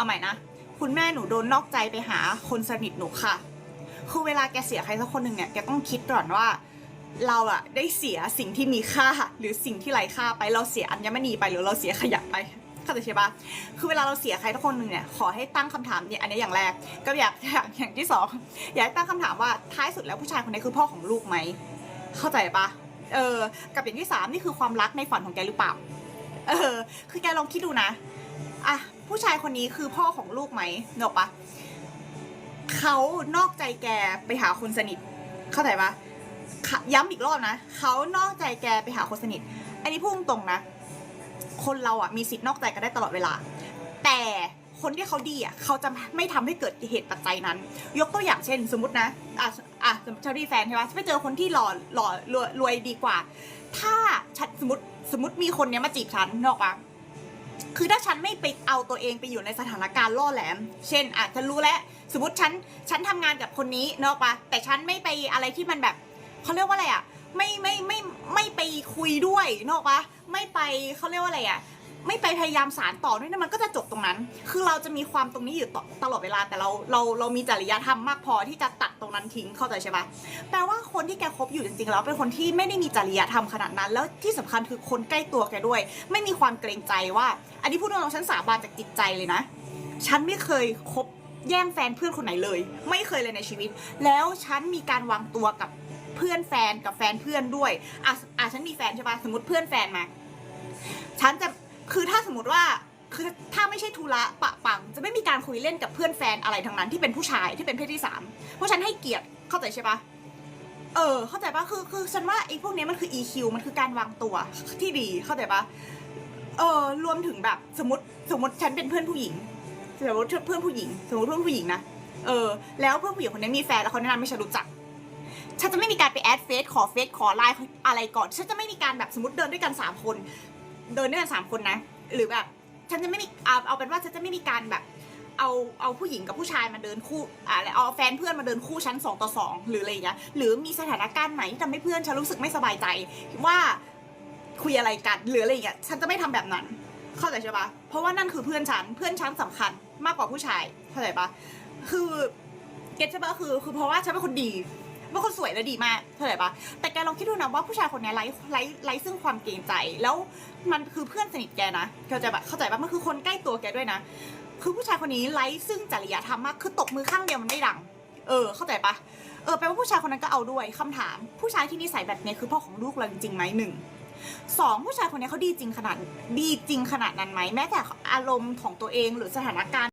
เอาใหม่นะ คุณแม่หนูโดนนอกใจไปหาคนสนิทหนูค่ะ คือเวลาแกเสียใครสักคนหนึ่งเนี่ยแกต้องคิดก่อนว่า เราอะได้เสียสิ่งที่มีค่า หรือสิ่งที่ไร้ค่าไปเราเสียอัญมณีไปหรือเราเสียขยะไปเข้าใจใช่ปะคือเวลาเราเสียใครสักคนหนึ่งเนี่ย ขอให้ตั้งคำถามเนี่ย อันนี้อย่างแรก ก็อยากอย่างอย่างที่สองอยากให้ตั้งคำถามว่าท้ายสุดแล้วผู้ชายคนนี้คือพ่อของลูกไหม เข้าใจปะเออ กับอย่างที่สามนี่คือความรักในฝันของแกหรือเปล่า เออ คือแกลองคิดดูนะ อะผู้ชายคนนี้คือพ่อของลูกไหมเนอะปะเขานอกใจแกไปหาคนสนิท เข้าใจปะย้ำอีกรอบนะเขานอกใจแกไปหาคนสนิท อันนี้พูดตรงนะ คนเราอะมีสิทธิ์นอกใจกันได้ตลอดเวลา แต่คนที่เขาดีอะเขาจะไม่ทำให้เกิดเหตุปัจจัยนั้น ยกตัวอย่างเช่น สมมตินะอะอะสมมติเชอรี่แฟนใช่ปะไปเจอคนที่หล่อหล่อรวยดีกว่า ถ้าฉันสมมติสมมติมีคนเนี้ยมาจีบฉันนออกปะ คือถ้าฉันไม่ไปเอาตัวเองไปอยู่ในสถานการณ์ล่อแหลม เช่นอาจจะรู้แล้วสมมติฉันฉันทำงานกับคนนี้เนาะปะแต่ฉันไม่ไปอะไรที่มันแบบเขาเรียกว่าอะไรอะไม่ไม่ไม่ไม่ไปคุยด้วยเนาะปะไม่ไปเขาเรียกว่าอะไรอะ ไม่ไปพยายามสารต่อด้วยนะมันก็จะจบตรงนั้น คือเราจะมีความตรงนี้อยู่ตตลอดเวลาแต่เราเราเรามีจริยธรรมมากพอที่จะตัดตรงนั้นทิ้งเข้าใจใช่ปะแปลว่าคนที่แกคบอยู่จริงๆแล้วเป็นคนที่ไม่ได้มีจริยธรรมขนาดนั้น แล้วที่สำคัญคือคนใกล้ตัวแกด้วย ไม่มีความเกรงใจว่า อันนี้พูดตรงๆฉันสาบานจากจิตใจเลยนะ ฉันไม่เคยคบแย่งแฟนเพื่อนคนไหนเลย ไม่เคยเลยในชีวิต แล้วฉันมีการวางตัวกับเพื่อนแฟนกับแฟนเพื่อนด้วยอะอะฉันมีแฟนใช่ปะสมมติเพื่อนแฟนมาฉันจะ มมติว่าคือถ้าไม่ใช่ธุระปะปัง จะไม่มีการคุยเล่นกับเพื่อนแฟนอะไรทั้งนั้นที่เป็นผู้ชายที่เป็นเพศที่สามเพราะฉันให้เกียรติเข้าใจใช่ปะเออ เข้าใจปะคือคือฉันว่าไอ้พวกนี้มันคือ EQ มันคือการวางตัวที่ดีเข้าใจปะเออรวมถึงแบบสมมติสมมติฉันเป็นเพื่อนผู้หญิงสมมติเพื่อนผู้หญิง สมมติเพื่อนผู้หญิงนะเออแล้วเพื่อนผู้หญิงคนนี้มีแฟนแล้วเขาแนะนำให้ฉันรู้จักฉันจะไม่มีการไปแอดเฟซขอเฟซขอไลน์อะไรก่อน ฉันจะไม่มีการแบบสมมติเดินด้วยกันสามคน เดินด้วยกันสามคนนะ หรือแบบฉันจะไม่มีเอาเอาเป็นว่าฉันจะไม่มีการแบบเอาเอาผู้หญิงกับผู้ชายมาเดินคู่อะไรเอาแฟนเพื่อนมาเดินคู่ฉันสองต่อสองหรืออะไรอย่างเงี้ยหรือมีสถานการณ์ไหนที่ทำให้เพื่อนฉันรู้สึกไม่สบายใจว่าคุยอะไรกันหรืออะไรอย่างเงี้ยฉันจะไม่ทำแบบนั้น เข้าใจใช่ปะเพราะว่านั่นคือเพื่อนฉันเพื่อนฉันสำคัญมากกว่าผู้ชายเข้าใจปะคือเก็ตใช่ปะคือคือเพราะว่าฉันเป็นคนดี เป็นคนสวยและดีมากเข้าใจปะแต่แกลองคิดดูนะว่าผู้ชายคนนี้ไร้ไร้ไร้ซึ่งความเกรงใจ แล้วมันคือเพื่อนสนิทแกนะเข้าใจปะเข้าใจปะมันคือคนใกล้ตัวแกด้วยนะ คือผู้ชายคนนี้ไร้ซึ่งจริยธรรมมากคือตบมือข้างเดียวมันไม่ดัง เออ เข้าใจปะเออแปลว่าผู้ชายคนนั้นก็เอาด้วยคำถาม ผู้ชายที่นิสัยแบบนี้คือพ่อของลูกเราจริงไหมหนึ่งสองผู้ชายคนนี้เขาดีจริงขนาดดีจริงขนาดนั้นไหมแม้แต่อารมณ์ของตัวเองหรือสถานการณ์